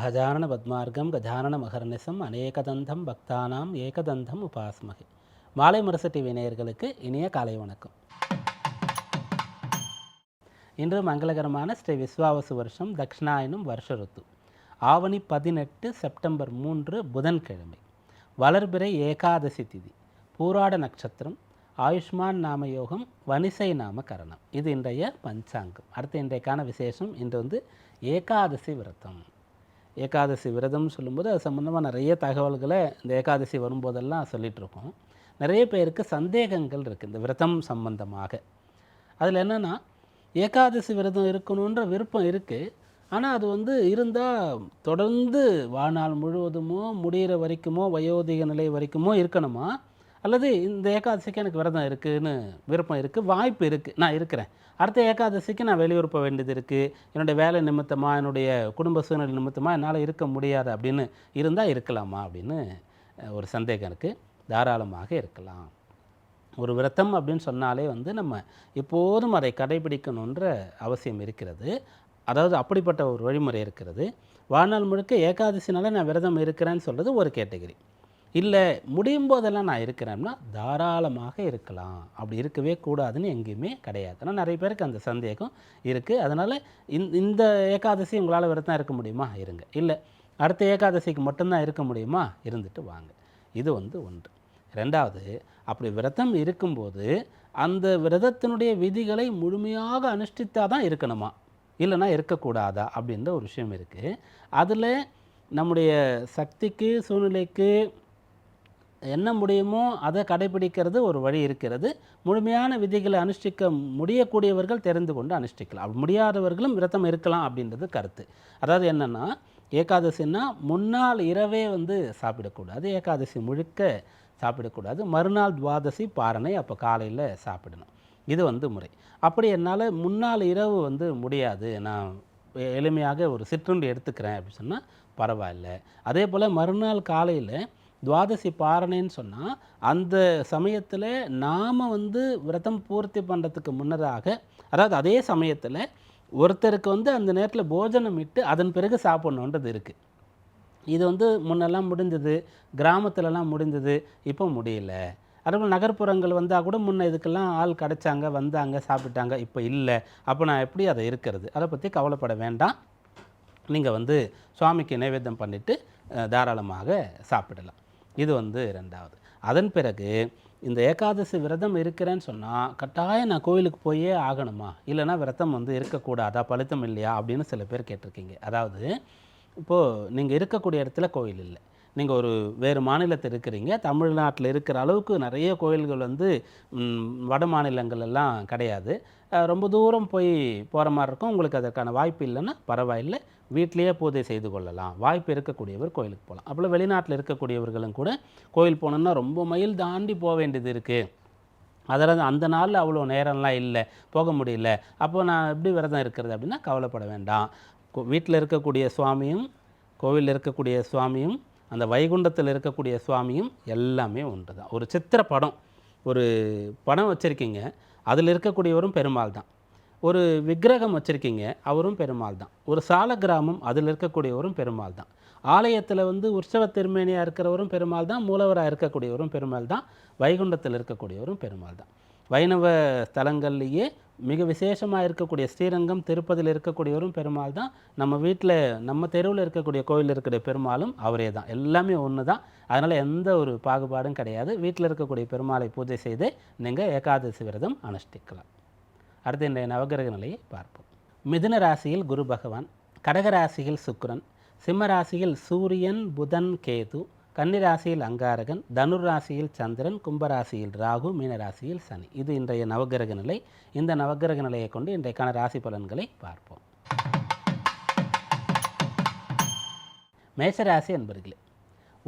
அகஜானன பத்மார்க்கம் கஜானன மகர்நிசம் அநேகதந்தம் பக்தானாம் ஏகதந்தம் உபாஸ்மகை. மாலை முரசு டிவி நேயர்களுக்கு இனிய காலை வணக்கம். இன்று மங்களகரமான ஸ்ரீ விஸ்வாவசு வருஷம் தக்ஷணாயனம் வருஷ ருத்து. ஆவணி பதினெட்டு செப்டம்பர் மூன்று புதன்கிழமை. வளர்பிறை ஏகாதசி திதி. பூராட நட்சத்திரம். ஆயுஷ்மான் நாம யோகம் வனிசை நாம கரணம் இது இன்றைய பஞ்சாங்கம். அடுத்து இன்றைக்கான விசேஷம் இன்று வந்து ஏகாதசி விரதம். ஏகாதசி விரதம்னு சொல்லும்போது அது சம்மந்தமாக நிறைய தகவல்களை இந்த ஏகாதசி வரும்போதெல்லாம் சொல்லிகிட்ருக்கோம் நிறைய பேருக்கு சந்தேகங்கள் இருக்குது இந்த விரதம் சம்பந்தமாக. அதில் என்னென்னா ஏகாதசி விரதம் இருக்கணுன்ற விருப்பம் இருக்குது ஆனால் அது வந்து இருந்தால் தொடர்ந்து வாழ்நாள் முழுவதுமோ முடிகிற வரைக்குமோ வயோதிக நிலை வரைக்குமோ இருக்கணுமா? அல்லது இந்த ஏகாதசிக்கு எனக்கு விரதம் இருக்குதுன்னு விருப்பம் இருக்குது வாய்ப்பு இருக்குது நான் இருக்கிறேன். அடுத்த ஏகாதசிக்கு நான் வெளியூர் போக வேண்டியது இருக்குது என்னுடைய வேலை நிமித்தமாக என்னுடைய குடும்ப சூழ்நிலை நிமித்தமாக என்னால் இருக்க முடியாது அப்படின்னு இருந்தால் இருக்கலாமா அப்படின்னு ஒரு சந்தேகம் இருக்குது தாராளமாக இருக்கலாம். ஒரு விரதம் அப்படின்னு சொன்னாலே வந்து நம்ம எப்போதும் அதை கடைபிடிக்கணுன்ற அவசியம் இருக்கிறது. அதாவது அப்படிப்பட்ட ஒரு வழிமுறை இருக்கிறது. வாழ்நாள் முழுக்க ஏகாதசினால நான் விரதம் இருக்கிறேன்னு சொல்கிறது ஒரு கேட்டகரி. இல்லை முடியும் போதெல்லாம் நான் இருக்கிறேன்னா தாராளமாக இருக்கலாம். அப்படி இருக்கவே கூடாதுன்னு எங்கேயுமே கிடையாது. ஆனால் நிறைய பேருக்கு அந்த சந்தேகம் இருக்குது அதனால் இந்த இந்த ஏகாதசி உங்களால் விரதம் இருக்க முடியுமா? இருங்க. இல்லை அடுத்த ஏகாதசிக்கு மட்டும்தான் இருக்க முடியுமா? இருந்துட்டு வாங்க. இது வந்து ஒன்று. ரெண்டாவது அப்படி விரதம் இருக்கும்போது அந்த விரதத்தினுடைய விதிகளை முழுமையாக அனுஷ்டித்தா தான் இருக்கணுமா? இல்லைன்னா இருக்கக்கூடாதா? அப்படின்ற ஒரு விஷயம் இருக்குது அதில் நம்முடைய சக்திக்கு சூழ்நிலைக்கு என்ன முடியுமோ அதை கடைபிடிக்கிறது ஒரு வழி இருக்கிறது. முழுமையான விதிகளை அனுஷ்டிக்க முடியக்கூடியவர்கள் தெரிந்து கொண்டு அனுஷ்டிக்கலாம். அப்படி முடியாதவர்களும் விரதம் இருக்கலாம் அப்படின்றது கருத்து. அதாவது என்னென்னா ஏகாதசின்னா முன்னாள் இரவே வந்து சாப்பிடக்கூடாது. ஏகாதசி முழுக்க சாப்பிடக்கூடாது. மறுநாள் துவாதசி பாரணை அப்போ காலையில் சாப்பிடணும். இது வந்து முறை. அப்படி என்னால் முன்னாள் இரவு வந்து முடியாது. நான் எளிமையாக ஒரு சிற்றுண்டு எடுத்துக்கிறேன் அப்படின்னு சொன்னால் பரவாயில்ல. அதே போல் மறுநாள் காலையில் துவாதசி பாரணைன்னு சொன்னால் அந்த சமயத்தில் நாம் வந்து விரதம் பூர்த்தி பண்ணுறதுக்கு முன்னதாக அதாவது அதே சமயத்தில் ஒருத்தருக்கு வந்து அந்த நேரத்தில் போஜனம் இட்டு அதன் பிறகு சாப்பிட்ணுன்றது இருக்குது இது வந்து முன்னெல்லாம் முடிஞ்சது கிராமத்துலலாம் முடிஞ்சது இப்போ முடியல. அதேபோல் நகர்ப்புறங்கள் வந்தால் கூட முன்ன இதுக்கெல்லாம் ஆள் கிடைச்சாங்க வந்தாங்க சாப்பிட்டாங்க இப்போ இல்லை. அப்போ நான் எப்படி அதை இருக்கிறது? அதை பற்றி கவலைப்பட வேண்டாம். நீங்கள் வந்து சுவாமிக்கு நைவேத்தியம் பண்ணிவிட்டு தாராளமாக சாப்பிடலாம். இது வந்து ரெண்டாவது அதன் பிறகு இந்த ஏகாதசி விரதம் இருக்கிறேன்னு சொன்னால் கட்டாயம் நான் கோயிலுக்கு போயே ஆகணுமா? இல்லைன்னா விரதம் வந்து இருக்கக்கூடாதா? பழுத்தம் இல்லையா அப்படின்னு சில பேர் கேட்டிருக்கீங்க. அதாவது இப்போது நீங்கள் இருக்கக்கூடிய இடத்துல கோயில் இல்லை. நீங்கள் ஒரு வேறு மாநிலத்தில் இருக்கிறீங்க தமிழ்நாட்டில் இருக்கிற அளவுக்கு நிறைய கோயில்கள் வந்து வட மாநிலங்கள் எல்லாம் கிடையாது. ரொம்ப தூரம் போய் போகிற மாதிரி இருக்கும். உங்களுக்கு அதற்கான வாய்ப்பு இல்லைன்னா பரவாயில்லை. வீட்டிலேயே பூஜை செய்து கொள்ளலாம். வாய்ப்பு இருக்கக்கூடியவர் கோயிலுக்கு போகலாம். அப்போல்லாம் வெளிநாட்டில் இருக்கக்கூடியவர்களும் கூட கோயில் போகணுன்னா ரொம்ப மைல் தாண்டி போக வேண்டியது இருக்குது அதில் அந்த நாளில் அவ்வளோ நேரம்லாம் இல்லை. போக முடியல. அப்போ நான் எப்படி விரதம் இருக்கிறது அப்படின்னா கவலைப்பட வேண்டாம். வீட்டில் இருக்கக்கூடிய சுவாமியும் கோவிலில் இருக்கக்கூடிய சுவாமியும் அந்த வைகுண்டத்தில் இருக்கக்கூடிய சுவாமியும் எல்லாமே ஒன்று தான். ஒரு சித்திர படம் ஒரு படம் வச்சுருக்கீங்க அதில் இருக்கக்கூடியவரும் பெருமாள் தான். ஒரு விக்கிரகம் வச்சுருக்கீங்க அவரும் பெருமாள் தான். ஒரு சால கிராமம் அதில் இருக்கக்கூடியவரும் பெருமாள் தான். ஆலயத்தில் வந்து உற்சவ திருமேனியாக இருக்கிறவரும் பெருமாள் தான் மூலவராக இருக்கக்கூடியவரும் பெருமாள் தான் வைகுண்டத்தில் இருக்கக்கூடியவரும் பெருமாள் தான். வைணவ ஸ்தலங்கள்லேயே மிக விசேஷமாக இருக்கக்கூடிய ஸ்ரீரங்கம் திருப்பதியில் இருக்கக்கூடியவரும் பெருமாள் தான். நம்ம வீட்டில் நம்ம தெருவில் இருக்கக்கூடிய கோயில் இருக்கக்கூடிய பெருமாளும் அவரே தான். எல்லாமே ஒன்று தான். அதனால் எந்த ஒரு பாகுபாடும் கிடையாது. வீட்டில் இருக்கக்கூடிய பெருமாளை பூஜை செய்து நீங்கள் ஏகாதசி விரதம் அனுஷ்டிக்கலாம். அடுத்து இன்றைய நவகிரக நிலையை பார்ப்போம். மிதுன ராசியில் குரு பகவான் கடக ராசியில் சிம்ம ராசியில் சூரியன் புதன் கேது கன்னிராசியில் அங்காரகன் தனுர் ராசியில் சந்திரன் கும்பராசியில் ராகு மீனராசியில் சனி. இது இன்றைய நவகிரக நிலை. இந்த நவகிரக நிலையை கொண்டு இன்றைக்கான ராசி பலன்களை பார்ப்போம். மேஷராசி என்பர்களே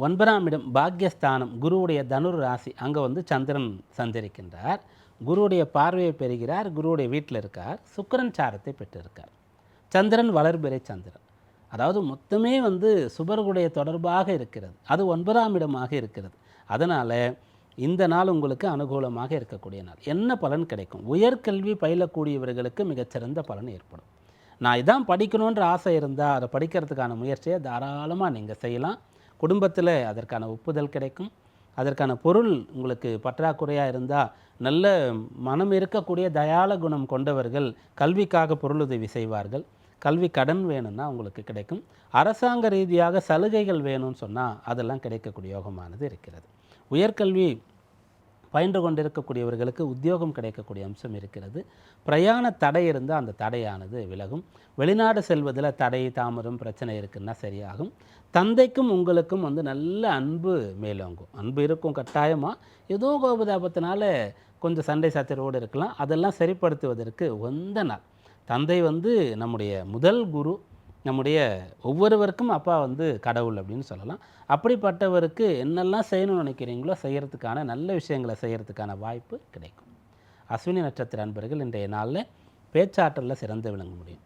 ஒன்பதாம் இடம் பாக்யஸ்தானம். குருவுடைய தனுர் ராசி அங்கே வந்து சந்திரன் சஞ்சரிக்கின்றார். குருவுடைய பார்வையை பெறுகிறார். குருவுடைய வீட்டில் இருக்கார். சுக்கிரன் சாரத்தை பெற்றிருக்கார். சந்திரன் வளர்பிறை சந்திரன். அதாவது மொத்தமே வந்து சுபர்களுடைய தொடர்பாக இருக்கிறது. அது ஒன்பதாம் இடமாக இருக்கிறது. அதனால் இந்த நாள் உங்களுக்கு அனுகூலமாக இருக்கக்கூடிய நாள். என்ன பலன் கிடைக்கும்? உயர்கல்வி பயிலக்கூடியவர்களுக்கு மிகச்சிறந்த பலன் ஏற்படும். நான் இதான் படிக்கணுன்ற ஆசை இருந்தால் அதை படிக்கிறதுக்கான முயற்சியை தாராளமாக நீங்கள் செய்யலாம். குடும்பத்தில் அதற்கான ஒப்புதல் கிடைக்கும். அதற்கான பொருள் உங்களுக்கு பற்றாக்குறையாக இருந்தால் நல்ல மனம் இருக்கக்கூடிய தயால குணம் கொண்டவர்கள் கல்விக்காக பொருளுதவி செய்வார்கள். கல்வி கடன் வேணும்னா உங்களுக்கு கிடைக்கும். அரசாங்க ரீதியாக சலுகைகள் வேணும்னு சொன்னால் அதெல்லாம் கிடைக்கக்கூடிய யோகமானது இருக்கிறது. உயர்கல்வி பயின்று கொண்டிருக்கக்கூடியவர்களுக்கு உத்தியோகம் கிடைக்கக்கூடிய அம்சம் இருக்கிறது. பிரயாண தடை இருந்தால் அந்த தடையானது விலகும். வெளிநாடு செல்வதில் தடை தாமதம் பிரச்சனை இருக்குன்னா சரியாகும். தந்தைக்கும் உங்களுக்கும் வந்து நல்ல அன்பு மேலோங்கும். அன்பு இருக்கும் கட்டாயமாக ஏதோ கோபதாபத்தினால கொஞ்சம் சண்டை சாத்திரோடு இருக்கலாம். அதெல்லாம் சரிப்படுத்துவதற்கு உந்த நாள். தந்தை வந்து நம்முடைய முதல் குரு நம்முடைய ஒவ்வொருவருக்கும் அப்பா வந்து கடவுள் அப்படின்னு சொல்லலாம். அப்படிப்பட்டவருக்கு என்னெல்லாம் செய்யணும்னு நினைக்கிறீங்களோ செய்கிறதுக்கான நல்ல விஷயங்களை செய்கிறதுக்கான வாய்ப்பு கிடைக்கும். அஸ்வினி நட்சத்திர அன்பர்கள் இன்றைய நாளில் பேச்சாற்றலில் சிறந்து விளங்க முடியும்.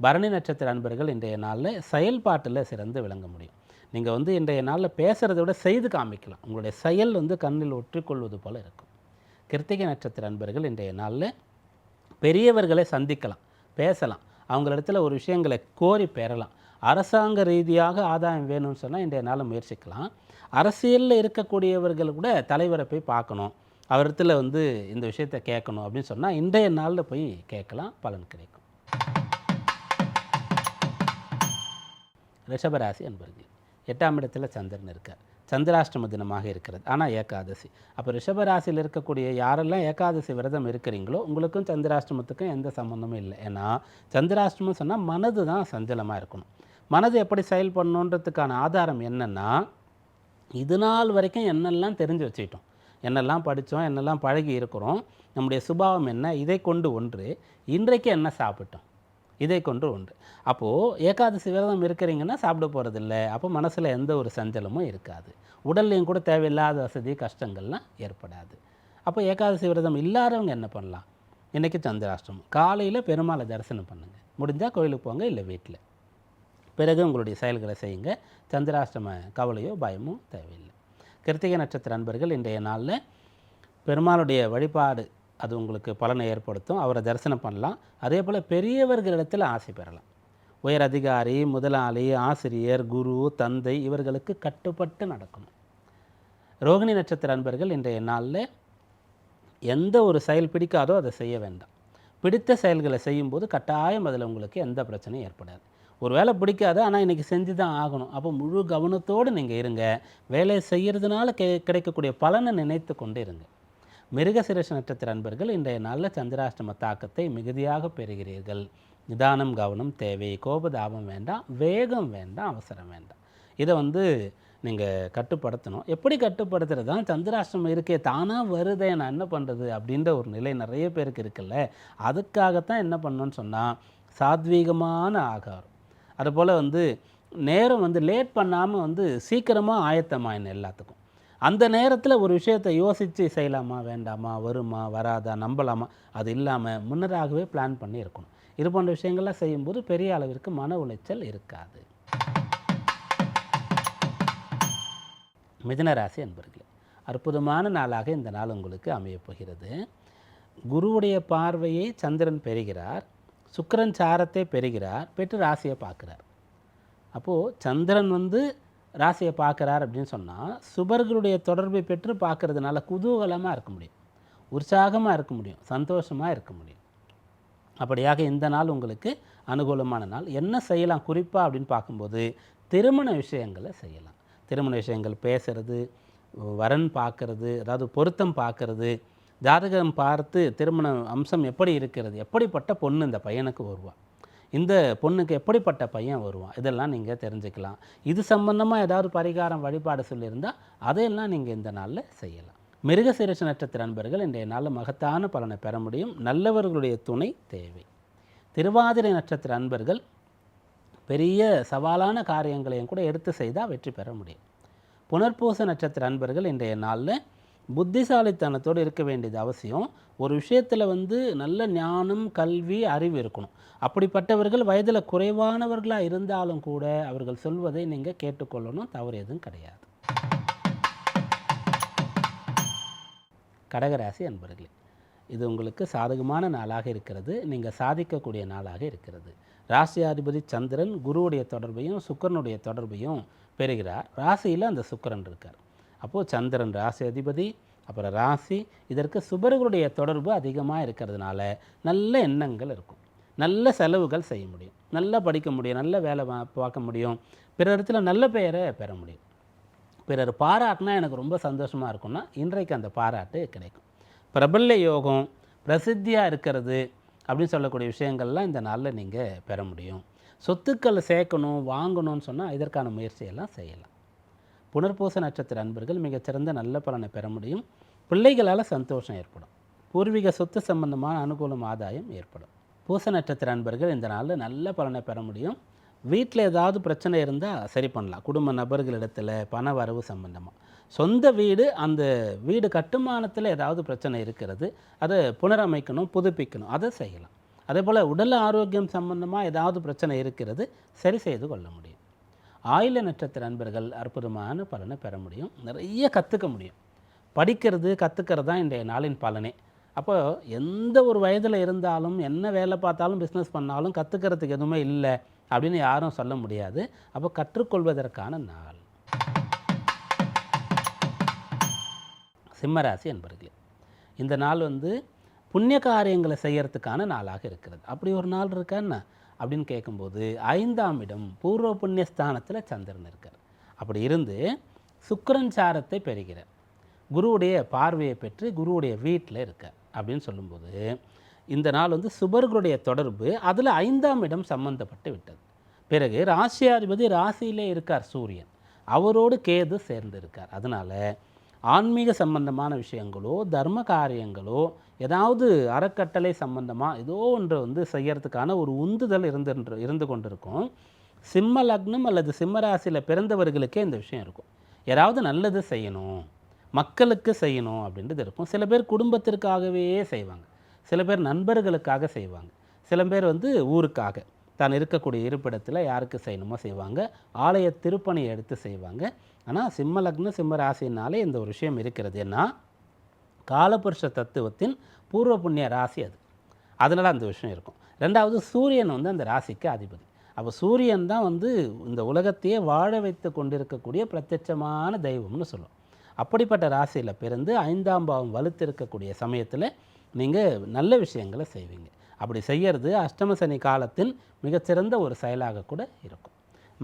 பரணி நட்சத்திர அன்பர்கள் இன்றைய நாளில் செயல்பாட்டில் சிறந்து விளங்க முடியும். நீங்கள் வந்து இன்றைய நாளில் பேசுகிறத விட செய்து காமிக்கலாம். உங்களுடைய செயல் வந்து கண்ணில் ஒற்றிக்கொள்வது போல் இருக்கும். கிருத்திகை நட்சத்திர அன்பர்கள் இன்றைய நாளில் பெரியவர்களை சந்திக்கலாம். பேசலாம். அவங்களிடத்துல ஒரு விஷயங்களை கோரி பெறலாம். அரசாங்க ரீதியாக ஆதாயம் வேணும்னு சொன்னால் இன்றைய நாளில் முயற்சிக்கலாம். அரசியலில் இருக்கக்கூடியவர்கள் கூட தலைவரை போய் பார்க்கணும். அவரிடத்துல வந்து இந்த விஷயத்தை கேட்கணும் அப்படின்னு சொன்னால் இன்றைய நாளில் போய் கேட்கலாம். பலன் கிடைக்கும். ரிஷபராசி அன்பர்கள் எட்டாம் இடத்துல சந்திரன் இருக்கார். சந்திராஷ்டம தினமாக இருக்கிறது. ஆனால் ஏகாதசி. அப்போ ரிஷபராசியில் இருக்கக்கூடிய யாரெல்லாம் ஏகாதசி விரதம் இருக்கிறீங்களோ உங்களுக்கும் சந்திராஷ்டமத்துக்கும் எந்த சம்மந்தமும் இல்லை. ஏன்னா சந்திராஷ்டமம் சொன்னால் மனது தான் சஞ்சலமாக இருக்கணும். மனது எப்படி செயல்படணுன்றதுக்கான ஆதாரம் என்னென்னா இது நாள் வரைக்கும் என்னெல்லாம் தெரிஞ்சு வச்சுக்கிட்டோம். என்னெல்லாம் படித்தோம் என்னெல்லாம் பழகி இருக்கிறோம் நம்முடைய சுபாவம் என்ன இதை கொண்டு ஒன்று இன்றைக்கு என்ன சாப்பிட்டோம்? இதை கொண்டு உண்டு. அப்போது ஏகாதசி விரதம் இருக்கிறீங்கன்னா சாப்பிட போகிறதில்ல அப்போ மனசில் எந்த ஒரு சஞ்சலமும் இருக்காது. உடல்லையும் கூட தேவையில்லாத வசதி கஷ்டங்கள்லாம் ஏற்படாது. அப்போ ஏகாதசி விரதம் இல்லாதவங்க என்ன பண்ணலாம்? இன்றைக்கி சந்திராஷ்டமம். காலையில் பெருமாளை தரிசனம் பண்ணுங்கள் முடிஞ்சால் கோயிலுக்கு போங்க இல்லை வீட்டில் பிறகு உங்களுடைய செயல்களை செய்யுங்க. சந்திராஷ்டம கவலையோ பயமோ தேவையில்லை. கிருத்திகை நட்சத்திர அன்பர்கள் இன்றைய நாளில் பெருமாளுடைய வழிபாடு அது உங்களுக்கு பலனை ஏற்படுத்தும். அவரை தரிசனம் பண்ணலாம். அதே போல் பெரியவர்களிடத்தில் ஆசை பெறலாம். உயர் அதிகாரி முதலாளி ஆசிரியர் குரு தந்தை இவர்களுக்கு கட்டுப்பட்டு நடக்கணும். ரோகிணி நட்சத்திர அன்பர்கள் இன்றைய நாளில் எந்த ஒரு செயல் பிடிக்காதோ அதை செய்ய வேண்டாம். பிடித்த செயல்களை செய்யும்போது கட்டாயம் அதில் உங்களுக்கு எந்த பிரச்சனையும் ஏற்படாது. ஒரு வேலை பிடிக்காது ஆனால் இன்றைக்கி செஞ்சு தான் ஆகணும். அப்போ முழு கவனத்தோடு நீங்கள் இருங்க. வேலையை செய்கிறதுனால கெ கிடைக்கக்கூடிய பலனை நினைத்து கொண்டு இருங்க. மிருகசிரேஷ நட்சத்திர அன்பர்கள் இன்றைய நாளில் சந்திராஷ்டம தாக்கத்தை மிகுதியாக பெறுகிறீர்கள். நிதானம் கவனம் தேவை கோபதாபம் வேண்டாம் வேகம் வேண்டாம் அவசரம் வேண்டாம். இதை வந்து நீங்கள் கட்டுப்படுத்தணும். எப்படி கட்டுப்படுத்துறது? தான் சந்திராஷ்டமம் இருக்கே தானாக வருதே நான் என்ன பண்ணுறது அப்படின்ற ஒரு நிலை நிறைய பேருக்கு இருக்குல்ல. அதுக்காகத்தான் என்ன பண்ணணும்னு சொன்னால் சாத்வீகமான ஆகாரம். அதுபோல் வந்து நேரம் வந்து லேட் பண்ணாமல் வந்து சீக்கிரமாக ஆயத்தமாயின எல்லாத்துக்கும். அந்த நேரத்தில் ஒரு விஷயத்தை யோசித்து செய்யலாமா வேண்டாமா வருமா வராதா நம்பலாமா அது இல்லாமல் முன்னராகவே பிளான் பண்ணி இருக்கணும் இது போன்ற விஷயங்கள்லாம் செய்யும்போது பெரிய அளவிற்கு மன உளைச்சல் இருக்காது. மிதனராசி அன்பர்களே அற்புதமான நாளாக இந்த நாள் உங்களுக்கு அமையப் போகிறது. குருவுடைய பார்வையை சந்திரன் பெறுகிறார் சுக்கரன் சாரத்தை பெறுகிறார் பெற்று ராசியை பார்க்குறார். அப்போது சந்திரன் வந்து ராசியை பார்க்குறார் அப்படின்னு சொன்னால் சுபர்களுடைய தொடர்பை பெற்று பார்க்குறதுனால குதூகலமாக இருக்க முடியும். உற்சாகமாக இருக்க முடியும். சந்தோஷமாக இருக்க முடியும். அப்படியாக இந்த நாள் உங்களுக்கு அனுகூலமான நாள். என்ன செய்யலாம் குறிப்பாக அப்படின்னு பார்க்கும்போது திருமண விஷயங்களை செய்யலாம். திருமண விஷயங்கள் பேசுறது வரன் பார்க்கறது அதாவது பொருத்தம் பார்க்கறது ஜாதகம் பார்த்து திருமண அம்சம் எப்படி இருக்கிறது எப்படிப்பட்ட பொண்ணு இந்த பையனுக்கு வருவா. இந்த பொண்ணுக்கு எப்படிப்பட்ட பையன் வருவான்? இதெல்லாம் நீங்கள் தெரிஞ்சுக்கலாம். இது சம்பந்தமாக ஏதாவது பரிகாரம் வழிபாடு சொல்லியிருந்தால் அதையெல்லாம் நீங்கள் இந்த நாளில் செய்யலாம். மிருகசீரிஷ நட்சத்திர நண்பர்கள் இன்றைய நாளில் மகத்தான பலனை பெற முடியும். நல்லவர்களுடைய துணை தேவை. திருவாதிரை நட்சத்திர அன்பர்கள் பெரிய சவாலான காரியங்களையும் கூட எடுத்து செய்தால் வெற்றி பெற முடியும். புனர்பூச நட்சத்திர அன்பர்கள் இன்றைய நாளில் புத்திசாலித்தனத்தோடு இருக்க வேண்டியது அவசியம். ஒரு விஷயத்தில் வந்து நல்ல ஞானம் கல்வி அறிவு இருக்கணும். அப்படிப்பட்டவர்கள் வயதில் குறைவானவர்களாக இருந்தாலும் கூட அவர்கள் சொல்வதை நீங்கள் கேட்டுக்கொள்ளணும். தவறு எதுவும் கிடையாது. கடகராசி அன்பர்களே இது உங்களுக்கு சாதகமான நாளாக இருக்கிறது. நீங்கள் சாதிக்கக்கூடிய நாளாக இருக்கிறது. ராசியாதிபதி சந்திரன் குருவுடைய தொடர்பையும் சுக்கிரனுடைய தொடர்பையும் பெறுகிறார். ராசியில் அந்த சுக்கிரன் இருக்கார். அப்போது சந்திரன் ராசி அதிபதி அப்புறம் ராசி இதற்கு சுபர்களுடைய தொடர்பு அதிகமாக இருக்கிறதுனால நல்ல எண்ணங்கள் இருக்கும். நல்ல செலவுகள் செய்ய முடியும். நல்லா படிக்க முடியும். நல்ல வேலை பார்க்க முடியும். பிறரிடத்துல நல்ல பெயரை பெற முடியும். பிறர் பாராட்டினா எனக்கு ரொம்ப சந்தோஷமாக இருக்கும்னா இன்றைக்கு அந்த பாராட்டு கிடைக்கும். பிரபல்ய யோகம் பிரசித்தியாக இருக்கிறது அப்படின்னு சொல்லக்கூடிய விஷயங்கள்லாம் இந்த நாளில் நீங்கள் பெற முடியும். சொத்துக்களை சேர்க்கணும் வாங்கணும்னு சொன்னால் இதற்கான முயற்சியெல்லாம் செய்யலாம். புனர்பூச நட்சத்திர அன்பர்கள் மிகச்சிறந்த நல்ல பலனை பெற முடியும். பிள்ளைகளால் சந்தோஷம் ஏற்படும். பூர்வீக சொத்து சம்பந்தமான அனுகூலம் ஆதாயம் ஏற்படும். பூச நட்சத்திர அன்பர்கள் இந்த நாளில் நல்ல பலனை பெற முடியும். வீட்டில் ஏதாவது பிரச்சனை இருந்தால் சரி பண்ணலாம். குடும்ப நபர்களிடத்தில் பண வரவு சம்பந்தமாக சொந்த வீடு அந்த வீடு கட்டுமானத்தில் ஏதாவது பிரச்சனை இருக்கிறது அதை புனரமைக்கணும் புதுப்பிக்கணும் அதை செய்யலாம். அதே போல் உடல் ஆரோக்கியம் சம்பந்தமாக ஏதாவது பிரச்சனை இருக்கிறது சரி செய்து கொள்ள முடியும். ஆயில நட்சத்திர அன்பர்கள் அற்புதமான பலனை பெற முடியும். நிறைய கற்றுக்க முடியும். படிக்கிறது கற்றுக்கிறது தான் இன்றைய நாளின் பலனே. அப்போ எந்த ஒரு வயதில் இருந்தாலும் என்ன வேலை பார்த்தாலும் பிஸ்னஸ் பண்ணாலும் கற்றுக்கிறதுக்கு எதுவுமே இல்லை அப்படின்னு யாரும் சொல்ல முடியாது. அப்போ கற்றுக்கொள்வதற்கான நாள். சிம்மராசி என்பர்களே இந்த நாள் வந்து புண்ணிய காரியங்களை செய்கிறதுக்கான நாளாக இருக்கிறது. அப்படி ஒரு நாள் இருக்கான்னா அப்படின்னு கேட்கும்போது ஐந்தாம் இடம் பூர்வ புண்ணியஸ்தானத்தில் சந்திரன் இருக்கார். அப்படி இருந்து சுக்கரன் சாரத்தை பெறுகிறார். குருவுடைய பார்வையை பெற்று குருவுடைய வீட்டில் இருக்கார் அப்படின்னு சொல்லும்போது இந்த நாள் வந்து சுபர்களுடைய தொடர்பு அதில் ஐந்தாம் இடம் சம்பந்தப்பட்டு விட்டது. பிறகு ராசியாதிபதி ராசியிலே இருக்கார் சூரியன். அவரோடு கேது சேர்ந்து இருக்கார் அதனால் ஆன்மீக சம்பந்தமான விஷயங்களோ தர்ம காரியங்களோ ஏதாவது அறக்கட்டளை சம்பந்தமாக ஏதோ ஒன்று வந்து செய்யறதுக்கான ஒரு உந்துதல் இருந்து இருந்து கொண்டிருக்கும். சிம்ம லக்னம் அல்லது சிம்ம ராசியில் பிறந்தவர்களுக்கே இந்த விஷயம் இருக்கும். யாராவது நல்லது செய்யணும் மக்களுக்கு செய்யணும் அப்படின்றது இருக்கும். சில பேர் குடும்பத்திற்காகவே செய்வாங்க. சில பேர் நண்பர்களுக்காக செய்வாங்க. சில பேர் வந்து ஊருக்காக. தான் இருக்கக்கூடிய இருப்பிடத்தில் யாருக்கு செய்யணுமோ செய்வாங்க. ஆலய திருப்பணியை எடுத்து செய்வாங்க. ஆனால் சிம்ம லக்னம் சிம்ம ராசினாலே இந்த ஒரு விஷயம் இருக்கிறது. ஏன்னா காலபுருஷ தத்துவத்தின் பூர்வ புண்ணிய ராசி அது. அதனால் அந்த விஷயம் இருக்கும். ரெண்டாவது சூரியன் வந்து அந்த ராசிக்கு அதிபதி. அப்போ சூரியன் தான் வந்து இந்த உலகத்தையே வாழ வைத்து கொண்டிருக்கக்கூடிய பிரத்யட்சமான தெய்வம்னு சொல்லும் அப்படிப்பட்ட ராசியில் பிறந்து ஐந்தாம் பாவம் வலுத்திருக்கக்கூடிய சமயத்தில் நீங்கள் நல்ல விஷயங்களை செய்வீங்க. அப்படி செய்யறது அஷ்டம சனி காலத்தின் மிகச்சிறந்த ஒரு செயலாக கூட இருக்கும்.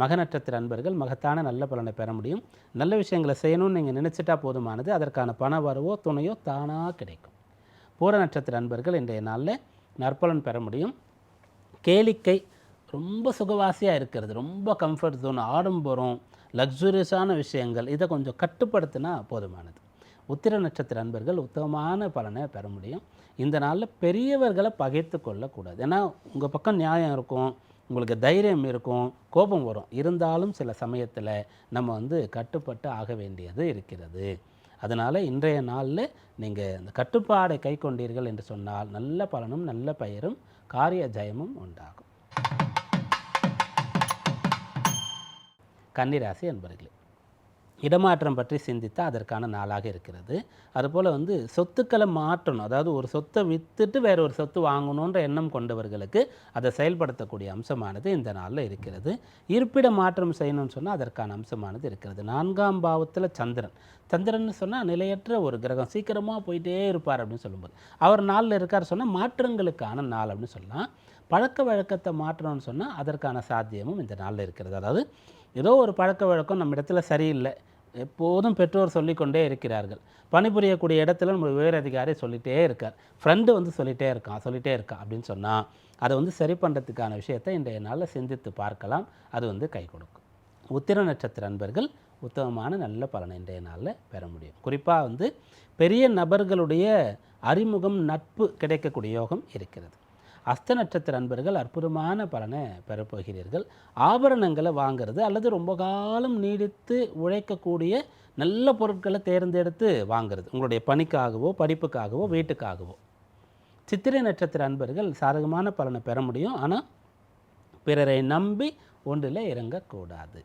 மக நட்சத்திர அன்பர்கள் மகத்தான நல்ல பலனை பெற முடியும். நல்ல விஷயங்களை செய்யணும்னு நீங்கள் நினச்சிட்டா போதுமானது. அதற்கான பண வரவோ துணையோ தானாக கிடைக்கும். பூர நட்சத்திர அன்பர்கள் இன்றைய நாளில் நற்பலன் பெற முடியும். கேளிக்கை ரொம்ப சுகவாசியாக இருக்கிறது. ரொம்ப கம்ஃபர்ட் ஜோன் ஆடம்பரம் லக்ஸுரியஸான விஷயங்கள் இதை கொஞ்சம் கட்டுப்படுத்தினா போதுமானது. உத்திர நட்சத்திர அன்பர்கள் உத்தமமான பலனை பெற முடியும். இந்த நாளில் பெரியவர்களை பகைத்து கொள்ளக்கூடாது. ஏன்னா உங்கள் பக்கம் நியாயம் இருக்கும். உங்களுக்கு தைரியம் இருக்கும் கோபம் வரும். இருந்தாலும் சில சமயத்தில் நம்ம வந்து கட்டுப்பட்டு ஆக வேண்டியது இருக்கிறது. அதனால் இன்றைய நாளில் நீங்கள் இந்த கட்டுப்பாடை கை கொண்டீர்கள் என்று சொன்னால் நல்ல பலனும் நல்ல பெயரும் காரிய ஜெயமும் உண்டாகும். கன்னிராசி என்பர்களே இடமாற்றம் பற்றி சிந்தித்தால் அதற்கான நாளாக இருக்கிறது. அதுபோல் வந்து சொத்துக்களை மாற்றணும். அதாவது ஒரு சொத்தை விற்றுட்டு வேற ஒரு சொத்து வாங்கணுன்ற எண்ணம் கொண்டவர்களுக்கு அதை செயல்படுத்தக்கூடிய அம்சமானது இந்த நாளில் இருக்கிறது. இருப்பிட மாற்றம் செய்யணும்னு சொன்னால் அதற்கான அம்சமானது இருக்கிறது. நான்காம் பாவத்தில் சந்திரன். சந்திரன் சொன்னால் நிலையற்ற ஒரு கிரகம். சீக்கிரமாக போயிட்டே இருப்பார் அப்படின்னு சொல்லும்போது. அவர் நாளில் இருக்கார் சொன்னால் மாற்றங்களுக்கான நாள் அப்படின்னு சொல்லலாம். பழக்க வழக்கத்தை மாற்றணும்னு சொன்னால் அதற்கான சாத்தியமும் இந்த நாளில் இருக்கிறது. அதாவது ஏதோ ஒரு பழக்க வழக்கம் நம்ம இடத்துல சரியில்லை. எப்போதும் பெற்றோர் சொல்லிக்கொண்டே இருக்கிறார்கள். பணிபுரியக்கூடிய இடத்துல நம்ம உயர் அதிகாரி சொல்லிகிட்டே இருக்கார். ஃப்ரெண்டு வந்து சொல்லிகிட்டே இருக்கான் சொல்லிகிட்டே இருக்கான் அப்படின்னு சொன்னால் அதை வந்து சரி பண்ணுறதுக்கான விஷயத்தை இன்றைய நாளில் சிந்தித்து பார்க்கலாம். அது வந்து கை கொடுக்கும். உத்திர நட்சத்திர நண்பர்கள் உத்தமமான நல்ல பலனை இன்றைய நாளில் பெற முடியும். குறிப்பாக வந்து பெரிய நபர்களுடைய அறிமுகம் நட்பு கிடைக்கக்கூடிய யோகம் இருக்கிறது. அஸ்த நட்சத்திர அன்பர்கள் அற்புதமான பலனை பெறப்போகிறீர்கள். ஆபரணங்களை வாங்குறது அல்லது ரொம்ப காலம் நீடித்து உழைக்கக்கூடிய நல்ல பொருட்களை தேர்ந்தெடுத்து வாங்குறது. உங்களுடைய பணிக்காகவோ படிப்புக்காகவோ வீட்டுக்காகவோ. சித்திரை நட்சத்திர அன்பர்கள் சாதகமான பலனை பெற முடியும். ஆனால் பிறரை நம்பி ஒன்றில் இறங்கக்கூடாது.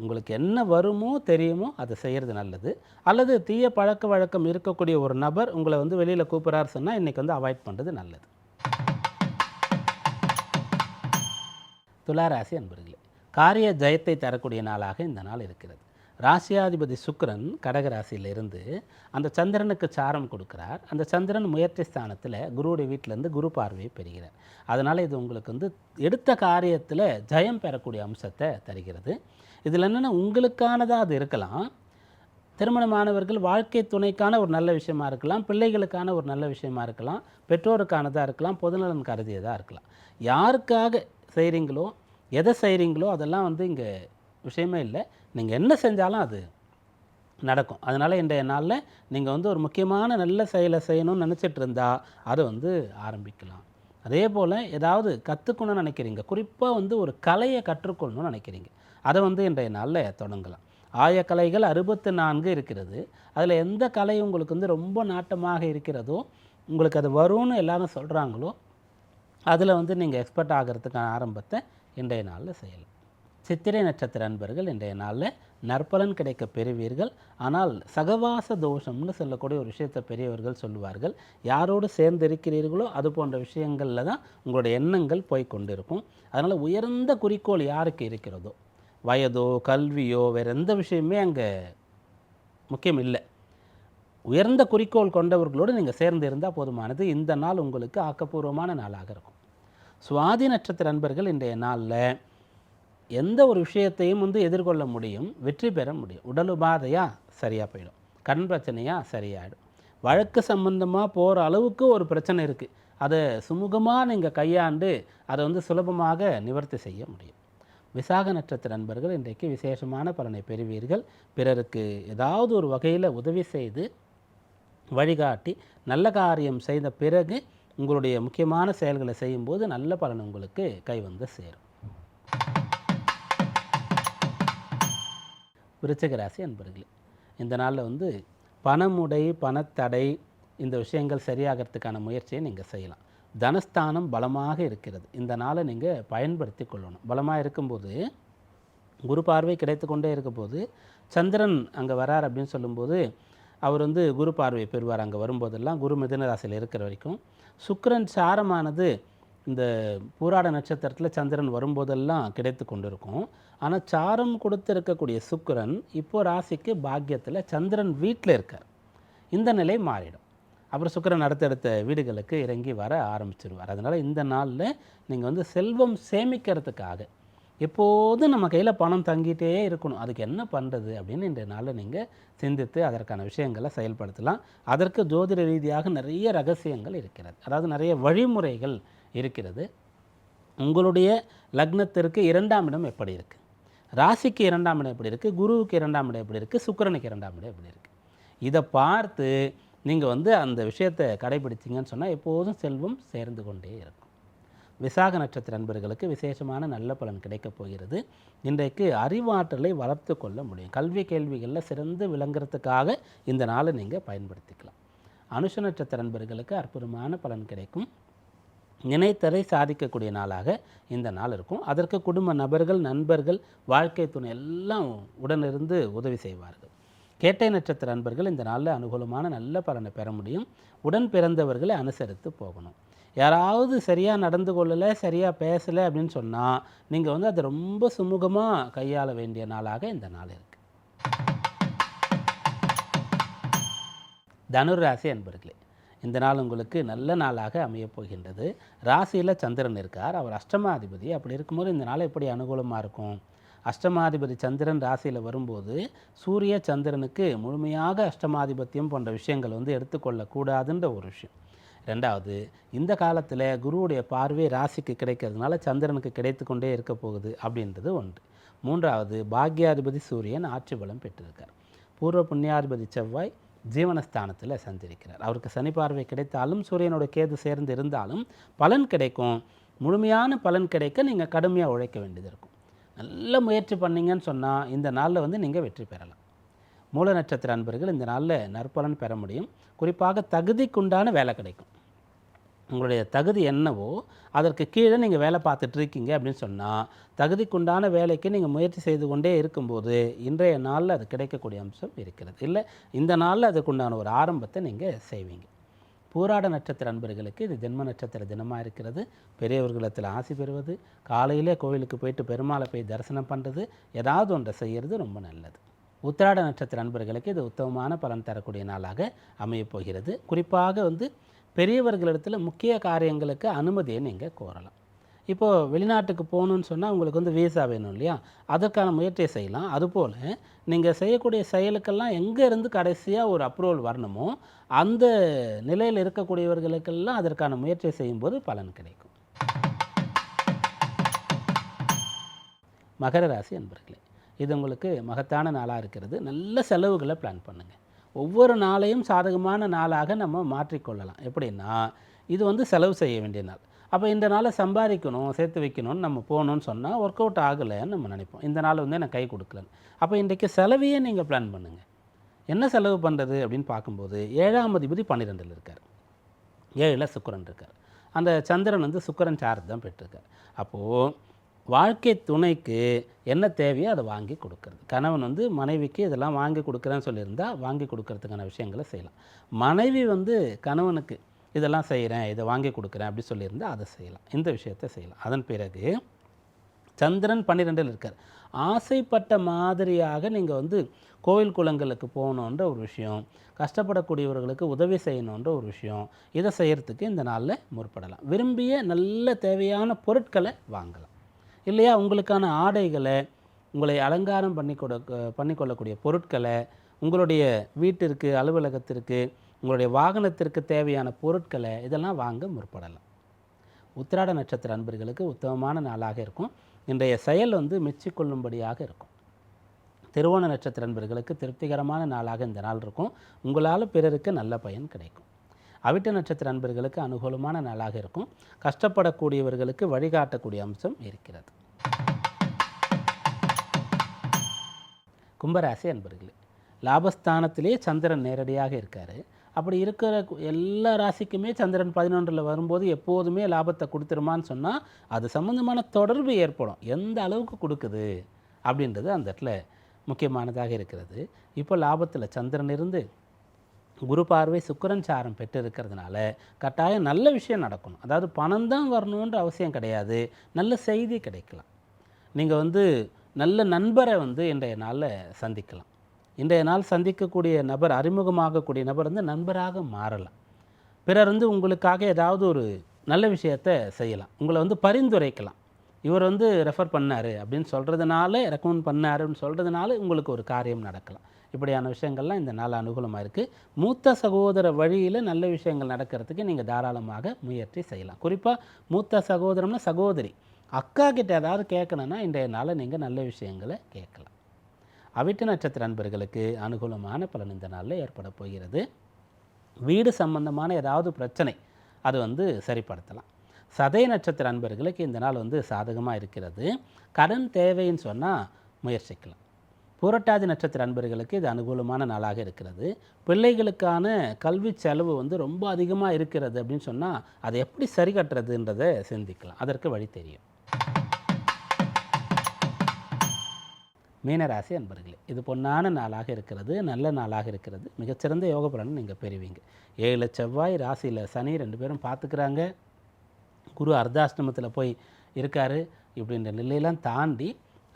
உங்களுக்கு என்ன வருமோ தெரியுமோ அதை செய்கிறது நல்லது. அல்லது தீய பழக்க வழக்கம் இருக்கக்கூடிய ஒரு நபர் உங்களை வந்து வெளியில் கூப்பிட்றாரு சொன்னால் இன்றைக்கி வந்து அவாய்ட் பண்ணுறது நல்லது. துளாராசி அன்பர்களே காரிய ஜெயத்தை தரக்கூடிய நாளாக இந்த நாள் இருக்கிறது. ராசியாதிபதி சுக்ரன் கடகராசியிலிருந்து அந்த சந்திரனுக்கு சாரம் கொடுக்கிறார். அந்த சந்திரன் முயற்சி ஸ்தானத்தில் குருவுடைய வீட்டிலேருந்து குரு பார்வையை பெறுகிறார். அதனால் இது உங்களுக்கு வந்து எடுத்த காரியத்தில் ஜெயம் பெறக்கூடிய அம்சத்தை தருகிறது. இதில் என்னென்னா உங்களுக்கானதாக அது இருக்கலாம். திருமணமானவர்கள் வாழ்க்கை துணைக்கான ஒரு நல்ல விஷயமா இருக்கலாம் பிள்ளைகளுக்கான ஒரு நல்ல விஷயமா இருக்கலாம் பெற்றோருக்கானதாக இருக்கலாம் பொதுநலன் கருதியதாக இருக்கலாம். யாருக்காக செய்கிறீங்களோ எதை செய்கிறீங்களோ அதெல்லாம் வந்து இங்கே விஷயமே இல்லை. நீங்கள் என்ன செஞ்சாலும் அது நடக்கும். அதனால் இன்றைய நாளில் நீங்கள் வந்து ஒரு முக்கியமான நல்ல செயலை செய்யணும்னு நினச்சிட்டு இருந்தால் அதை வந்து ஆரம்பிக்கலாம். அதே போல் ஏதாவது கற்றுக்கணும்னு நினைக்கிறீங்க குறிப்பாக வந்து ஒரு கலையை கற்றுக்கொள்ளணும்னு நினைக்கிறீங்க அதை வந்து இன்றைய நாளில் தொடங்கலாம். ஆயக்கலைகள் அறுபத்து நான்கு இருக்கிறது. அதில் எந்த கலை உங்களுக்கு வந்து ரொம்ப நாட்டமாக இருக்கிறதோ உங்களுக்கு அது வரும்னு எல்லாரும் சொல்கிறாங்களோ அதில் வந்து நீங்கள் எக்ஸ்பர்ட் ஆகிறதுக்கான ஆரம்பத்தை இன்றைய நாளில் செய்யலாம். சித்திரை நட்சத்திர அன்பர்கள் இன்றைய நாளில் நற்பலன் கிடைக்க பெறுவீர்கள். ஆனால் சகவாச தோஷம்னு சொல்லக்கூடிய ஒரு விஷயத்தை பெரியவர்கள் சொல்லுவார்கள். யாரோடு சேர்ந்து இருக்கிறீர்களோ அது போன்ற விஷயங்களில் தான் உங்களுடைய எண்ணங்கள் போய் கொண்டிருக்கும். அதனால் உயர்ந்த குறிக்கோள் யாருக்கு இருக்கிறதோ வயதோ கல்வியோ வேறு எந்த விஷயமே அங்கே முக்கியம் இல்லை. உயர்ந்த குறிக்கோள் கொண்டவர்களோடு நீங்கள் சேர்ந்து இருந்தால் போதுமானது. இந்த நாள் உங்களுக்கு ஆக்கப்பூர்வமான நாளாக இருக்கும். சுவாதி நட்சத்திர நண்பர்கள் இன்றைய நாளில் எந்த ஒரு விஷயத்தையும் வந்து எதிர்கொள்ள முடியும் வெற்றி பெற முடியும். உடல் உபாதையாக சரியாக போயிடும். கண் பிரச்சனையாக சரியாயிடும். வழக்கு சம்பந்தமாக போகிற அளவுக்கு ஒரு பிரச்சனை இருக்குது அதை சுமூகமாக நீங்கள் கையாண்டு அதை வந்து சுலபமாக நிவர்த்தி செய்ய முடியும். விசாக நட்சத்திர நண்பர்கள் இன்றைக்கு விசேஷமான பலனை பெறுவீர்கள். பிறருக்கு ஏதாவது ஒரு வகையில் உதவி செய்து வழிகாட்டி நல்ல காரியம் செய்த பிறகு உங்களுடைய முக்கியமான செயல்களை செய்யும்போது நல்ல பலன் உங்களுக்கு கை வந்து சேரும். விருச்சிக ராசி அன்பர்களே இந்த நாளில் வந்து பணமுடை பணத்தடை இந்த விஷயங்கள் சரியாகிறதுக்கான முயற்சியை நீங்கள் செய்யலாம். தனஸ்தானம் பலமாக இருக்கிறது. இந்த நாளை நீங்கள் பயன்படுத்தி கொள்ளணும். பலமாக இருக்கும்போது குரு பார்வை கிடைத்து கொண்டே இருக்கும்போது சந்திரன் அங்கே வரார் அப்படின்னு சொல்லும்போது அவர் வந்து குரு பார்வை பெறுவார். அங்கே வரும்போதெல்லாம் குரு மிதுன ராசியில் இருக்கிற வரைக்கும். சுக்கரன் சாரமானது இந்த பூராட நட்சத்திரத்தில் சந்திரன் வரும்போதெல்லாம் கிடைத்து கொண்டிருக்கும். ஆனால் சாரம் கொடுத்திருக்கக்கூடிய சுக்கரன் இப்போ ராசிக்கு பாக்கியத்தில் சந்திரன் வீட்டில் இருக்கார். இந்த நிலை மாறிடும். அப்புறம் சுக்கரன் அடுத்தடுத்த வீடுகளுக்கு இறங்கி வர ஆரம்பிச்சிருவார். அதனால் இந்த நாளில் நீங்கள் வந்து செல்வம் சேமிக்கிறதுக்காக எப்போதும் நம்ம கையில் பணம் தங்கிட்டே இருக்கணும். அதுக்கு என்ன பண்ணுறது அப்படின்னு இந்த நாளில் நீங்கள் சிந்தித்து அதற்கான விஷயங்களை செயல்படுத்தலாம். அதற்கு ஜோதிட ரீதியாக நிறைய ரகசியங்கள் இருக்கிறது. அதாவது நிறைய வழிமுறைகள் இருக்கிறது. உங்களுடைய லக்னத்திற்கு இரண்டாம் இடம் எப்படி இருக்குது ராசிக்கு இரண்டாம் இடம் எப்படி இருக்குது குருவுக்கு இரண்டாம் இடம் எப்படி இருக்குது சுக்கிரனுக்கு இரண்டாம் இடம் எப்படி இருக்குது இதை பார்த்து நீங்கள் வந்து அந்த விஷயத்தை கடைபிடிச்சிங்கன்னு சொன்னால் எப்போதும் செல்வம் சேர்ந்து கொண்டே இருக்கும். விசாக நட்சத்திர நண்பர்களுக்கு விசேஷமான நல்ல பலன் கிடைக்கப் போகிறது. இன்றைக்கு அறிவாற்றலை வளர்த்து கொள்ள முடியும். கல்வி கேள்விகளில் சிறந்து விளங்குறதுக்காக இந்த நாளை நீங்கள் பயன்படுத்திக்கலாம். அனுஷ நட்சத்திர நண்பர்களுக்கு அற்புதமான பலன் கிடைக்கும். நினைத்ததை சாதிக்கக்கூடிய நாளாக இந்த நாள் இருக்கும். அதற்கு குடும்ப நபர்கள் நண்பர்கள் வாழ்க்கை துணை எல்லாம் உடனிருந்து உதவி செய்வார்கள். கேட்டை நட்சத்திர அன்பர்கள் இந்த நாளில் அனுகூலமான நல்ல பலனை பெற முடியும். உடன் பிறந்தவர்களை அனுசரித்து போகணும். யாராவது சரியாக நடந்து கொள்ளலை சரியாக பேசலை அப்படின்னு சொன்னால் நீங்கள் வந்து அதை ரொம்ப சுமூகமாக கையாள வேண்டிய நாளாக இந்த நாள் இருக்குது தனுர் ராசி அன்பர்களே இந்த நாள் உங்களுக்கு நல்ல நாளாக அமையப் போகின்றது. ராசியில் சந்திரன் இருக்கார். அவர் அஷ்டமாதிபதி. அப்படி இருக்கும்போது இந்த நாள் எப்படி அனுகூலமாக இருக்கும்? அஷ்டமாதிபதி சந்திரன் ராசியில் வரும்போது சூரிய சந்திரனுக்கு முழுமையாக அஷ்டமாதிபத்தியம் போன்ற விஷயங்கள் வந்து எடுத்துக்கொள்ளக்கூடாதுன்ற ஒரு விஷயம். ரெண்டாவது இந்த காலத்தில் குருவுடைய பார்வை ராசிக்கு கிடைக்கிறதுனால சந்திரனுக்கு கிடைத்து கொண்டே இருக்க போகுது அப்படின்றது ஒன்று. மூன்றாவது பாக்யாதிபதி சூரியன் ஆட்சி பலம் பெற்றிருக்கார். பூர்வ புண்ணியாதிபதி செவ்வாய் ஜீவனஸ்தானத்தில் சந்திருக்கிறார் அவருக்கு சனி பார்வை கிடைத்தாலும் சூரியனோட கேது சேர்ந்து இருந்தாலும் பலன் கிடைக்கும். முழுமையான பலன் கிடைக்க நீங்கள் கடுமையாக உழைக்க வேண்டியது இருக்கும். நல்ல முயற்சி பண்ணிங்கன்னு சொன்னால் இந்த நாளில் வந்து நீங்கள் வெற்றி பெறலாம். மூல நட்சத்திர அன்பர்கள் இந்த நாளில் நற்பலன் பெற முடியும். குறிப்பாக தகுதிக்குண்டான வேலை கிடைக்கும். உங்களுடைய தகுதி என்னவோ அதற்கு கீழே நீங்கள் வேலை பார்த்துட்டு இருக்கீங்க அப்படின்னு சொன்னால் தகுதிக்குண்டான வேலைக்கு நீங்கள் முயற்சி செய்து கொண்டே இருக்கும்போது இன்றைய நாளில் அது கிடைக்கக்கூடிய அம்சம் இருக்கிறது. இல்லை இந்த நாளில் அதுக்குண்டான ஒரு ஆரம்பத்தை நீங்கள் செய்வீங்க. பூராட நட்சத்திர அன்பர்களுக்கு இது ஜென்ம நட்சத்திர தினமாக இருக்கிறது. பெரியவர்களிடத்தில் ஆசி பெறுவது காலையிலே கோவிலுக்கு போயிட்டு பெருமாளை போய் தரிசனம் பண்ணுறது ஏதாவது ஒன்றை செய்கிறது ரொம்ப நல்லது. உத்திராட நட்சத்திர அன்பர்களுக்கு இது உத்தமமான பலன் தரக்கூடிய நாளாக அமையப் போகிறது. குறிப்பாக வந்து பெரியவர்களிடத்தில் முக்கிய காரியங்களுக்கு அனுமதியை நீங்கள் கோரலாம். இப்போது வெளிநாட்டுக்கு போகணுன்னு சொன்னால் உங்களுக்கு வந்து வீசா வேணும் இல்லையா? அதற்கான முயற்சியை செய்யலாம். அதுபோல் நீங்கள் செய்யக்கூடிய செயலுக்கெல்லாம் எங்கேருந்து கடைசியாக ஒரு அப்ரூவல் வரணுமோ அந்த நிலையில் இருக்கக்கூடியவர்களுக்கெல்லாம் அதற்கான முயற்சியை செய்யும்போது பலன் கிடைக்கும். மகர ராசி அன்பர்களே இது உங்களுக்கு மகத்தான நாளாக இருக்கிறது. நல்ல செலவுகளை பிளான் பண்ணுங்கள் ஒவ்வொரு நாளையும் சாதகமான நாளாக நம்ம மாற்றிக்கொள்ளலாம். எப்படின்னா இது வந்து செலவு செய்ய வேண்டிய நாள். அப்போ இந்த நாளை சம்பாதிக்கணும் சேர்த்து வைக்கணும்னு நம்ம போகணும்னு சொன்னால் ஒர்க் அவுட் ஆகலைன்னு நம்ம நினைப்போம். இந்த நாள் வந்து எனக்கு கை கொடுக்கலன்னு. அப்போ இன்றைக்கு செலவையே நீங்கள் பிளான் பண்ணுங்கள் என்ன செலவு பண்ணுறது அப்படின்னு பார்க்கும்போது ஏழாம் அதிபதி பன்னிரெண்டில் இருக்கார். ஏழில் சுக்கரன் இருக்கார். அந்த சந்திரன் வந்து சுக்கரன் சார்ஜ் தான் பெற்றிருக்கார். அப்போது வாழ்க்கை துணைக்கு என்ன தேவையோ அதை வாங்கி கொடுக்கறது. கணவன் வந்து மனைவிக்கு இதெல்லாம் வாங்கி கொடுக்குறேன்னு சொல்லியிருந்தால் வாங்கி கொடுக்கறதுக்கான விஷயங்களை செய்யலாம். மனைவி வந்து கணவனுக்கு இதெல்லாம் செய்கிறேன் இதை வாங்கி கொடுக்குறேன் அப்படி சொல்லியிருந்தா அதை செய்யலாம். இந்த விஷயத்தை செய்யலாம். அதன் பிறகு சந்திரன் பன்னிரெண்டில் இருக்கார். ஆசைப்பட்ட மாதிரியாக நீங்கள் வந்து கோவில் குளங்களுக்கு போகணுன்ற ஒரு விஷயம் கஷ்டப்படக்கூடியவர்களுக்கு உதவி செய்யணுன்ற ஒரு விஷயம் இதை செய்கிறதுக்கு இந்த நாளில் முற்படலாம். விரும்பிய நல்ல தேவையான பொருட்களை வாங்கலாம். இல்லையா? உங்களுக்கான ஆடைகளை உங்களை அலங்காரம் பண்ணி கொடுக்க பண்ணிக்கொள்ளக்கூடிய பொருட்களை உங்களுடைய வீட்டிற்கு அலுவலகத்திற்கு உங்களுடைய வாகனத்திற்கு தேவையான பொருட்களை இதெல்லாம் வாங்க முற்படலாம். உத்திராட நட்சத்திர அன்பர்களுக்கு உத்தமமான நாளாக இருக்கும். இன்றைய செயல் வந்து மெச்சிக்கொள்ளும்படியாக இருக்கும். திருவோண நட்சத்திர அன்பர்களுக்கு திருப்திகரமான நாளாக இந்த நாள் இருக்கும். உங்களால் பிறருக்கு நல்ல பயன் கிடைக்கும். அவிட்ட நட்சத்திர அன்பர்களுக்கு அனுகூலமான நாளாக இருக்கும். கஷ்டப்படக்கூடியவர்களுக்கு வழிகாட்டக்கூடிய அம்சம் இருக்கிறது. கும்பராசி அன்பர்களே லாபஸ்தானத்திலே சந்திரன் நேரடியாக இருக்கார். அப்படி இருக்கிற எல்லா ராசிக்குமே சந்திரன் பதினொன்றில் வரும்போது எப்போதுமே லாபத்தை கொடுத்துருமான்னு சொன்னால் அது சம்மந்தமான தொடர்பு ஏற்படும். எந்த அளவுக்கு கொடுக்குது அப்படின்றது அந்த இடத்துல முக்கியமானதாக இருக்கிறது. இப்போ லாபத்தில் சந்திரன் இருந்து குரு பார்வை சுக்கிரன் சாரம் பெற்று இருக்கிறதுனால கட்டாயம் நல்ல விஷயம் நடக்கணும். அதாவது பணம் தான் வரணுன்ற அவசியம் கிடையாது. நல்ல செய்தி கிடைக்கலாம். நீங்கள் வந்து நல்ல நண்பரை வந்து இன்றைய நாளில் சந்திக்கலாம். இன்றைய நாள் சந்திக்கக்கூடிய நபர் அறிமுகமாகக்கூடிய நபர் வந்து நண்பராக மாறலாம். பிறர் வந்து உங்களுக்காக ஏதாவது ஒரு நல்ல விஷயத்தை செய்யலாம். உங்களை வந்து பரிந்துரைக்கலாம். இவர் வந்து ரெஃபர் பண்ணார் அப்படின்னு சொல்கிறதுனால ரெக்கமெண்ட் பண்ணாருன்னு சொல்கிறதுனால உங்களுக்கு ஒரு காரியம் நடக்கலாம். இப்படியான விஷயங்கள்லாம் இந்த நாள் அனுகூலமாக இருக்குது மூத்த சகோதர வழியில் நல்ல விஷயங்கள் நடக்கிறதுக்கு நீங்கள் தாராளமாக முயற்சி செய்யலாம். குறிப்பாக மூத்த சகோதரம்னா சகோதரி. அக்கா கிட்ட ஏதாவது கேட்கணுன்னா இன்றைய நாளில் நீங்கள் நல்ல விஷயங்களை கேட்கலாம். அவிட்ட நட்சத்திர அன்பர்களுக்கு அனுகூலமான பலன் இந்த நாளில் ஏற்பட போகிறது. வீடு சம்பந்தமான ஏதாவது பிரச்சனை அது வந்து சரிப்படுத்தலாம். சதய நட்சத்திர அன்பர்களுக்கு இந்த நாள் வந்து சாதகமாக இருக்கிறது. கடன் தேவைன்னு சொன்னால் முயற்சிக்கலாம். பூரட்டாதி நட்சத்திர அன்பர்களுக்கு இது அனுகூலமான நாளாக இருக்கிறது. பிள்ளைகளுக்கான கல்வி செலவு வந்து ரொம்ப அதிகமாக இருக்கிறது அப்படின்னு சொன்னால் அதை எப்படி சரி கட்டுறதுன்றதை சிந்திக்கலாம். அதற்கு வழி தெரியும். மீனராசி அன்பர்களே இது பொன்னான நாளாக இருக்கிறது நல்ல நாளாக இருக்கிறது. மிகச்சிறந்த யோக பலனை நீங்கள் பெறுவீங்க. ஏழு செவ்வாய் ராசியில் சனி ரெண்டு பேரும் பார்த்துக்கிறாங்க. குரு அர்த்தாஷ்டமத்தில் போய் இருக்கார். இப்படின்ற நிலையெல்லாம் தாண்டி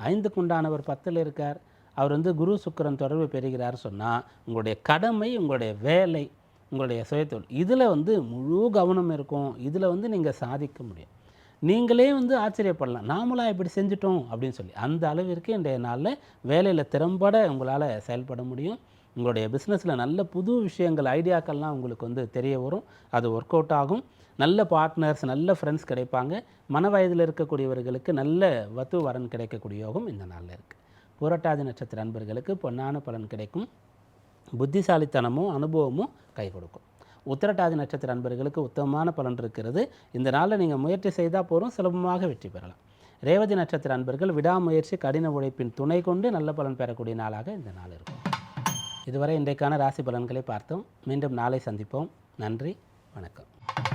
ஐந்துக்கு உண்டானவர் பத்தில் இருக்கார். அவர் வந்து குரு சுக்கிரன் தொடர்பு பெறுகிறார் சொன்னால் உங்களுடைய கடமை உங்களுடைய வேலை உங்களுடைய சுயத்தொழில் இதில் வந்து முழு கவனம் இருக்கும். இதில் வந்து நீங்கள் சாதிக்க முடியும். நீங்களே வந்து ஆச்சரியப்படலாம். நாமளாக இப்படி செஞ்சிட்டோம் அப்படின்னு சொல்லி. அந்த அளவிற்கு இன்றைய நாளில் வேலையில் திறம்பட உங்களால் செயல்பட முடியும். உங்களுடைய பிஸ்னஸில் நல்ல புது விஷயங்கள் ஐடியாக்கள்லாம் உங்களுக்கு வந்து தெரிய வரும். அது ஒர்க் அவுட் ஆகும். நல்ல பார்ட்னர்ஸ் நல்ல ஃப்ரெண்ட்ஸ் கிடைப்பாங்க. மன வயதில் இருக்கக்கூடியவர்களுக்கு நல்ல வத்து வரன் கிடைக்கக்கூடிய யோகம் இந்த நாளில் இருக்குது புரட்டாதி நட்சத்திர அன்பர்களுக்கு பொன்னான பலன் கிடைக்கும். புத்திசாலித்தனமும் அனுபவமும் கை கொடுக்கும். உத்திரட்டாதி நட்சத்திர அன்பர்களுக்கு உத்தமமான பலன் இருக்கிறது. இந்த நாளில் நீங்கள் முயற்சி செய்தால் போதும் சுலபமாக வெற்றி பெறலாம். ரேவதி நட்சத்திர அன்பர்கள் விடாமுயற்சி கடின உழைப்பின் துணை கொண்டு நல்ல பலன் பெறக்கூடிய நாளாக இந்த நாள் இருக்கும். இதுவரை இன்றைக்கான ராசி பலன்களை பார்த்தோம். மீண்டும் நாளை சந்திப்போம். நன்றி வணக்கம்.